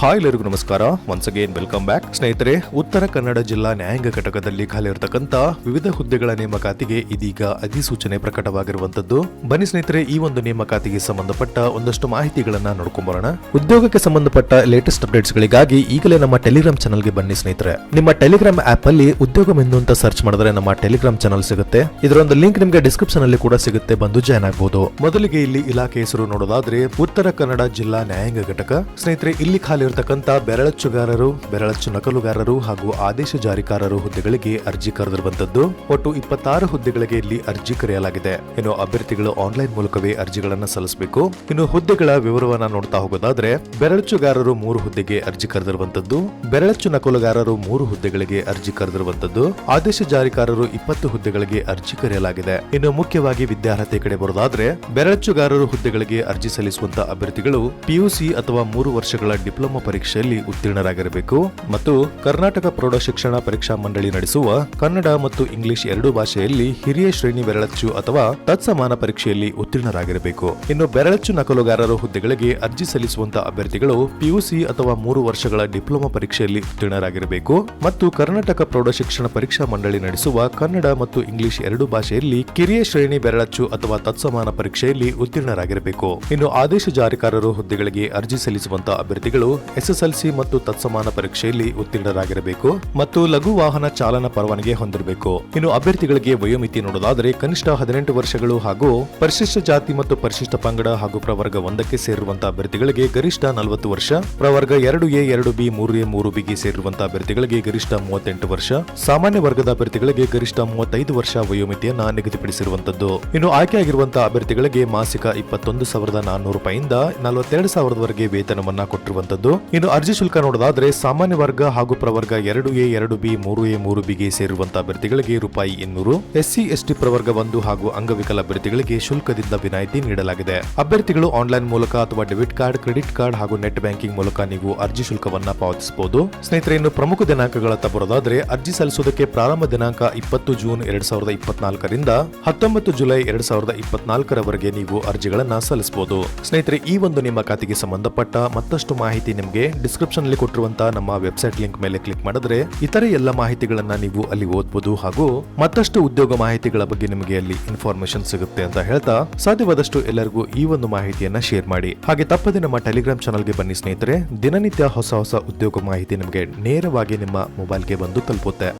Hi ಎಲ್ಲರಿಗೂ ನಮಸ್ಕಾರ. Once again welcome back ಸ್ನೇಹಿತರೆ, ಉತ್ತರ ಕನ್ನಡ ಜಿಲ್ಲಾ ನ್ಯಾಯಾಂಗ ಘಟಕದಲ್ಲಿ ಖಾಲಿ ಇರತಕ್ಕಂತ ವಿವಿಧ ಹುದ್ದೆಗಳ ನೇಮಕಾತಿಗೆ ಇದೀಗ ಅಧಿಸೂಚನೆ ಪ್ರಕಟವಾಗಿರುವಂತದ್ದು ಬನ್ನಿ ಸ್ನೇಹಿತರೆ, ಈ ಒಂದು ನೇಮಕಾತಿಗೆ ಸಂಬಂಧಪಟ್ಟ ಒಂದಷ್ಟು ಮಾಹಿತಿಗಳನ್ನ ನೋಡ್ಕೊಂಬರೋಣ ಉದ್ಯೋಗಕ್ಕೆ ಸಂಬಂಧಪಟ್ಟ ಲೇಟೆಸ್ಟ್ ಅಪ್ಡೇಟ್ಸ್ ಗಳಿಗಾಗಿ ಈಗಲೇ ನಮ್ಮ ಟೆಲಿಗ್ರಾಮ್ ಚಾನಲ್ಗೆ ಬನ್ನಿ ಸ್ನೇಹಿತರೆ. ನಿಮ್ಮ ಟೆಲಿಗ್ರಾಮ್ ಆಪ್ ಅಲ್ಲಿ ಉದ್ಯೋಗ ಮೆಂದು ಅಂತ ಸರ್ಚ್ ಮಾಡಿದ್ರೆ ನಮ್ಮ ಟೆಲಿಗ್ರಾಮ್ ಚಾನಲ್ ಸಿಗುತ್ತೆ. ಇದರ ಒಂದು ಲಿಂಕ್ ನಿಮಗೆ ಡಿಸ್ಕ್ರಿಪ್ಷನ್ ಅಲ್ಲಿ ಕೂಡ ಸಿಗುತ್ತೆ, ಬಂದು ಜಾಯ್ನ್ ಆಗಬಹುದು ಮೊದಲಿಗೆ ಇಲ್ಲಿ ಇಲಾಖೆ ಹೆಸರು ನೋಡೋದಾದ್ರೆ ಉತ್ತರ ಕನ್ನಡ ಜಿಲ್ಲಾ ನ್ಯಾಯಾಂಗ ಘಟಕ. ಸ್ನೇಹಿತರೆ, ಇಲ್ಲಿ ಖಾಲಿ ಇರತಕ್ಕಂತ ಬೆರಳಚ್ಚುಗಾರರು, ಬೆರಳಚ್ಚು ನಕಲುಗಾರರು ಹಾಗೂ ಆದೇಶ ಜಾರಿಕಾರರು ಹುದ್ದೆಗಳಿಗೆ ಅರ್ಜಿ ಕರೆದಿರುವಂತದ್ದು ಒಟ್ಟು ಇಪ್ಪತ್ತಾರು ಹುದ್ದೆಗಳಿಗೆ ಇಲ್ಲಿ ಅರ್ಜಿ ಕರೆಯಲಾಗಿದೆ. ಇನ್ನು ಅಭ್ಯರ್ಥಿಗಳು ಆನ್ಲೈನ್ ಮೂಲಕವೇ ಅರ್ಜಿಗಳನ್ನು ಸಲ್ಲಿಸಬೇಕು. ಇನ್ನು ಹುದ್ದೆಗಳ ವಿವರವನ್ನ ನೋಡ್ತಾ ಹೋಗೋದಾದ್ರೆ, ಬೆರಳಚ್ಚುಗಾರರು ಮೂರು ಹುದ್ದೆಗೆ ಅರ್ಜಿ ಕರೆದಿರುವಂತದ್ದು ಬೆರಳಚ್ಚು ನಕಲುಗಾರರು ಮೂರು ಹುದ್ದೆಗಳಿಗೆ ಅರ್ಜಿ ಕರೆದಿರುವಂತದ್ದು ಆದೇಶ ಜಾರಿಕಾರರು ಇಪ್ಪತ್ತು ಹುದ್ದೆಗಳಿಗೆ ಅರ್ಜಿ ಕರೆಯಲಾಗಿದೆ. ಇನ್ನು ಮುಖ್ಯವಾಗಿ ವಿದ್ಯಾರ್ಹತೆ ಕಡೆ ಬರೋದಾದ್ರೆ, ಬೆರಳಚ್ಚುಗಾರರು ಹುದ್ದೆಗಳಿಗೆ ಅರ್ಜಿ ಸಲ್ಲಿಸುವಂತಹ ಅಭ್ಯರ್ಥಿಗಳು ಪಿಯುಸಿ ಅಥವಾ ಮೂರು ವರ್ಷಗಳ ಡಿಪ್ಲೊಮಾ ಪರೀಕ್ಷೆಯಲ್ಲಿ ಉತ್ತೀರ್ಣರಾಗಿರಬೇಕು ಮತ್ತು ಕರ್ನಾಟಕ ಪ್ರೌಢ ಶಿಕ್ಷಣ ಪರೀಕ್ಷಾ ಮಂಡಳಿ ನಡೆಸುವ ಕನ್ನಡ ಮತ್ತು ಇಂಗ್ಲಿಷ್ ಎರಡೂ ಭಾಷೆಯಲ್ಲಿ ಹಿರಿಯ ಶ್ರೇಣಿ ಬೆರಳಚ್ಚು ಅಥವಾ ತತ್ಸಮಾನ ಪರೀಕ್ಷೆಯಲ್ಲಿ ಉತ್ತೀರ್ಣರಾಗಿರಬೇಕು. ಇನ್ನು ಬೆರಳಚ್ಚು ನಕಲುಗಾರರು ಹುದ್ದೆಗಳಿಗೆ ಅರ್ಜಿ ಸಲ್ಲಿಸುವಂತಹ ಅಭ್ಯರ್ಥಿಗಳು ಪಿಯುಸಿ ಅಥವಾ ಮೂರು ವರ್ಷಗಳ ಡಿಪ್ಲೊಮಾ ಪರೀಕ್ಷೆಯಲ್ಲಿ ಉತ್ತೀರ್ಣರಾಗಿರಬೇಕು ಮತ್ತು ಕರ್ನಾಟಕ ಪ್ರೌಢ ಶಿಕ್ಷಣ ಪರೀಕ್ಷಾ ಮಂಡಳಿ ನಡೆಸುವ ಕನ್ನಡ ಮತ್ತು ಇಂಗ್ಲಿಷ್ ಎರಡೂ ಭಾಷೆಯಲ್ಲಿ ಕಿರಿಯ ಶ್ರೇಣಿ ಬೆರಳಚ್ಚು ಅಥವಾ ತತ್ಸಮಾನ ಪರೀಕ್ಷೆಯಲ್ಲಿ ಉತ್ತೀರ್ಣರಾಗಿರಬೇಕು. ಇನ್ನು ಆದೇಶ ಜಾರಿಕಾರರು ಹುದ್ದೆಗಳಿಗೆ ಅರ್ಜಿ ಸಲ್ಲಿಸುವಂತಹ ಅಭ್ಯರ್ಥಿಗಳು ಎಸ್ಎಸ್ಎಲ್ಸಿ ಮತ್ತು ತತ್ಸಮಾನ ಪರೀಕ್ಷೆಯಲ್ಲಿ ಉತ್ತೀರ್ಣರಾಗಿರಬೇಕು ಮತ್ತು ಲಘು ವಾಹನ ಚಾಲನಾ ಪರವಾನಗಿ ಹೊಂದಿರಬೇಕು. ಇನ್ನು ಅಭ್ಯರ್ಥಿಗಳಿಗೆ ವಯೋಮಿತಿ ನೋಡೋದಾದರೆ ಕನಿಷ್ಠ ಹದಿನೆಂಟು ವರ್ಷಗಳು ಹಾಗೂ ಪರಿಶಿಷ್ಟ ಜಾತಿ ಮತ್ತು ಪರಿಶಿಷ್ಟ ಪಂಗಡ ಹಾಗೂ ಪ್ರವರ್ಗ ಒಂದಕ್ಕೆ ಸೇರಿರುವಂತಹ ಅಭ್ಯರ್ಥಿಗಳಿಗೆ ಗರಿಷ್ಠ ನಲವತ್ತು ವರ್ಷ, ಪ್ರವರ್ಗ ಎರಡು ಎ, ಎರಡು ಬಿ, ಮೂರು ಎ, ಮೂರು ಬಿಗೆ ಸೇರಿರುವಂತಹ ಅಭ್ಯರ್ಥಿಗಳಿಗೆ ಗರಿಷ್ಠ ಮೂವತ್ತೆಂಟು ವರ್ಷ, ಸಾಮಾನ್ಯ ವರ್ಗದ ಅಭ್ಯರ್ಥಿಗಳಿಗೆ ಗರಿಷ್ಠ ಮೂವತ್ತೈದು ವರ್ಷ ವಯೋಮಿತಿಯನ್ನ ನಿಗದಿಪಡಿಸಿರುವಂತದ್ದು ಇನ್ನು ಆಯ್ಕೆಯಾಗಿರುವಂತಹ ಅಭ್ಯರ್ಥಿಗಳಿಗೆ ಮಾಸಿಕ ಇಪ್ಪತ್ತೊಂದು ಸಾವಿರದ ನಾನ್ನೂರು ರೂಪಾಯಿಂದ ನಲವತ್ತೆರಡು ಸಾವಿರದವರೆಗೆ ವೇತನವನ್ನ ಕೊಟ್ಟಿರುವಂತದ್ದು ಇನ್ನು ಅರ್ಜಿ ಶುಲ್ಕ ನೋಡೋದಾದ್ರೆ ಸಾಮಾನ್ಯ ವರ್ಗ ಹಾಗೂ ಪ್ರವರ್ಗ ಎರಡು ಎ, ಎರಡು ಬಿ, ಮೂರು ಎ, ಮೂರು ಬಿಗೆ ಸೇರುವಂತಹ ಅಭ್ಯರ್ಥಿಗಳಿಗೆ ರೂಪಾಯಿ ಇನ್ನೂರು. ಎಸ್ಸಿ, ಎಸ್ಟಿ ಪ್ರವರ್ಗ ಒಂದು ಹಾಗೂ ಅಂಗವಿಕಲ ಅಭ್ಯರ್ಥಿಗಳಿಗೆ ಶುಲ್ಕದಿಂದ ವಿನಾಯಿತಿ ನೀಡಲಾಗಿದೆ. ಅಭ್ಯರ್ಥಿಗಳು ಆನ್ಲೈನ್ ಮೂಲಕ ಅಥವಾ ಡೆಬಿಟ್ ಕಾರ್ಡ್, ಕ್ರೆಡಿಟ್ ಕಾರ್ಡ್ ಹಾಗೂ ನೆಟ್ ಬ್ಯಾಂಕಿಂಗ್ ಮೂಲಕ ನೀವು ಅರ್ಜಿ ಶುಲ್ಕವನ್ನ ಪಾವತಿಸಬಹುದು. ಸ್ನೇಹಿತರೆ, ಇನ್ನು ಪ್ರಮುಖ ದಿನಾಂಕಗಳತ್ತ ಬರೋದಾದ್ರೆ ಅರ್ಜಿ ಸಲ್ಲಿಸುವುದಕ್ಕೆ ಪ್ರಾರಂಭ ದಿನಾಂಕ ಇಪ್ಪತ್ತು ಜೂನ್ ಎರಡ್ ಸಾವಿರದ ಇಪ್ಪತ್ನಾಲ್ಕರಿಂದ ಹತ್ತೊಂಬತ್ತು ಜುಲೈ ಎರಡ್ ಸಾವಿರದ ಇಪ್ಪತ್ನಾಲ್ಕರವರೆಗೆ ನೀವು ಅರ್ಜಿಗಳನ್ನ ಸಲ್ಲಿಸಬಹುದು. ಸ್ನೇಹಿತರೆ, ಈ ಒಂದು ನಿಮ್ಮ ಖಾತೆಗೆ ಸಂಬಂಧಪಟ್ಟ ಮತ್ತಷ್ಟು ಮಾಹಿತಿ ನಿಮಗೆ ಡಿಸ್ಕ್ರಿಪ್ಷನ್ ಅಲ್ಲಿ ಕೊಟ್ಟಿರುವಂತಹ ನಮ್ಮ ವೆಬ್ಸೈಟ್ ಲಿಂಕ್ ಮೇಲೆ ಕ್ಲಿಕ್ ಮಾಡಿದ್ರೆ ಇತರೆ ಎಲ್ಲ ಮಾಹಿತಿಗಳನ್ನ ನೀವು ಅಲ್ಲಿ ಓದಬಹುದು ಹಾಗೂ ಮತ್ತಷ್ಟು ಉದ್ಯೋಗ ಮಾಹಿತಿಗಳ ಬಗ್ಗೆ ನಿಮಗೆ ಅಲ್ಲಿ ಇನ್ಫಾರ್ಮೇಶನ್ ಸಿಗುತ್ತೆ ಅಂತ ಹೇಳ್ತಾ ಸಾಧ್ಯವಾದಷ್ಟು ಎಲ್ಲರಿಗೂ ಈ ಒಂದು ಮಾಹಿತಿಯನ್ನ ಶೇರ್ ಮಾಡಿ. ಹಾಗೆ ತಪ್ಪದೆ ನಮ್ಮ ಟೆಲಿಗ್ರಾಮ್ ಚಾನಲ್ಗೆ ಬನ್ನಿ ಸ್ನೇಹಿತರೆ. ದಿನನಿತ್ಯ ಹೊಸ ಹೊಸ ಉದ್ಯೋಗ ಮಾಹಿತಿ ನಿಮಗೆ ನೇರವಾಗಿ ನಿಮ್ಮ ಮೊಬೈಲ್ಗೆ ಬಂದು ತಲುಪುತ್ತೆ.